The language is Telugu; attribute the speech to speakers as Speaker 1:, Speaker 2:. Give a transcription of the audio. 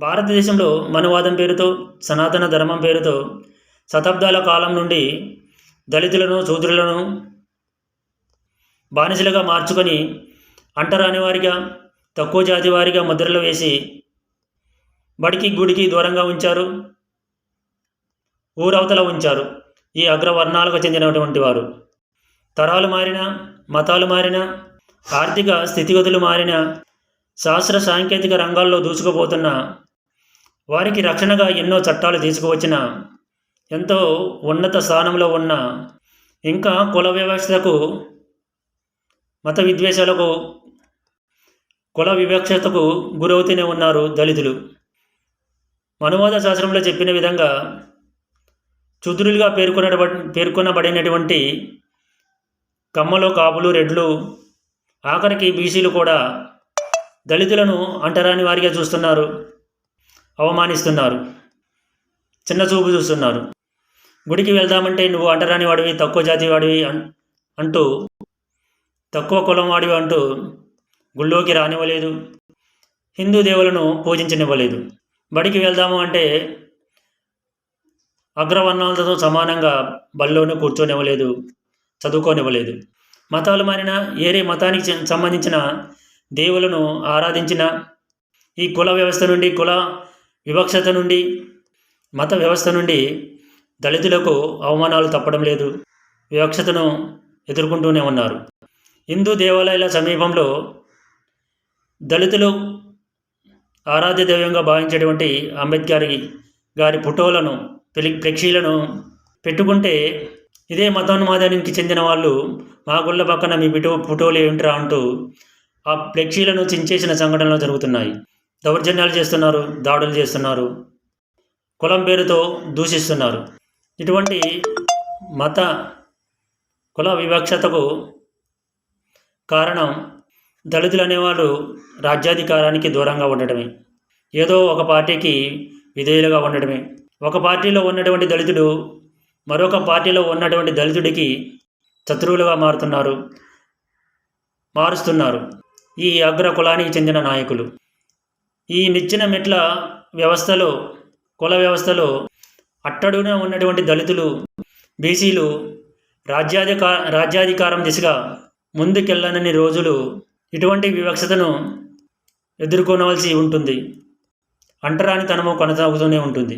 Speaker 1: భారతదేశంలో మనువాదం పేరుతో సనాతన ధర్మం పేరుతో శతాబ్దాల కాలం నుండి దళితులను శూద్రులను బానిసలుగా మార్చుకొని అంటరాని వారిగా తక్కువ జాతి వారిగా ముద్రలు వేసి బడికి గుడికి దూరంగా ఉంచారు. ఊరవతల ఉంచారు. ఈ అగ్రవర్ణాలకు చెందినటువంటి వారు. తరాలు మారిన మతాలు మారిన ఆర్థిక స్థితిగతులు మారిన శాస్త్ర సాంకేతిక రంగాల్లో దూసుకుపోతున్న వారికి రక్షణగా ఎన్నో చట్టాలు తీసుకువచ్చిన ఎంతో ఉన్నత స్థానంలో ఉన్న ఇంకా కుల వ్యవస్థకు మత విద్వేషాలకు కుల వివక్షతకు గురవుతూనే ఉన్నారు దళితులు. మనువాద శాస్త్రంలో చెప్పిన విధంగా చుదురులుగా పేర్కొన పేర్కొనబడినటువంటి కమ్మలు కాపులు రెడ్లు ఆఖరికి బీసీలు కూడా దళితులను అంటరాని వారిగా చూస్తున్నారు. అవమానిస్తున్నారు. చిన్న చూపు చూస్తున్నారు. గుడికి వెళ్దామంటే నువ్వు అంటరాని వాడివి తక్కువ జాతి వాడివి అంటూ తక్కువ కులం వాడివి అంటూ గుళ్ళోకి రానివ్వలేదు. హిందూ దేవులను పూజించనివ్వలేదు. బడికి వెళ్దాము అంటే అగ్రవర్ణాలతో సమానంగా బల్లోనూ కూర్చోనివ్వలేదు చదువుకోనివ్వలేదు. మతాలు మారిన ఏరే మతానికి సంబంధించిన దేవులను ఆరాధించిన ఈ కుల వ్యవస్థ నుండి కుల వివక్షత నుండి మత వ్యవస్థ నుండి దళితులకు అవమానాలు తప్పడం లేదు. వివక్షతను ఎదుర్కొంటూనే ఉన్నారు. హిందూ దేవాలయాల సమీపంలో దళితులు ఆరాధ్య దైవంగా భావించేటువంటి అంబేద్కర్ గారి ఫోటోలను ఫ్లె- ఫ్లెక్సీలను పెట్టుకుంటే ఇదే మతోన్మాదానికి చెందిన వాళ్ళు మా గుళ్ళ పక్కన మీ బిటో ఫోటోలు ఏంట్రా అంటూ ఆ ఫ్లెక్సీలను చించేసిన సంఘటనలు జరుగుతున్నాయి. దౌర్జన్యాలు చేస్తున్నారు దాడులు చేస్తున్నారు కులం పేరుతో దూషిస్తున్నారు. ఇటువంటి మత కుల వివక్షతకు కారణం దళితులు అనేవాళ్ళు రాజ్యాధికారానికి దూరంగా ఉండటమే. ఏదో ఒక పార్టీకి విధేయులుగా ఉండటమే. ఒక పార్టీలో ఉన్నటువంటి దళితుడు మరొక పార్టీలో ఉన్నటువంటి దళితుడికి శత్రువులుగా మారుతున్నారు మారుస్తున్నారు. ఈ అగ్ర కులానికి చెందిన నాయకులు. ఈ నిచ్చిన మెట్ల వ్యవస్థలో కుల వ్యవస్థలో అట్టడున ఉన్నటువంటి దళితులు బీసీలు రాజ్యాధికా రాజ్యాధికారం దిశగా ముందుకెళ్ళనని రోజులు ఇటువంటి వివక్షతను ఎదుర్కొనవలసి ఉంటుంది. అంటరానితనము కొనసాగుతూనే ఉంటుంది.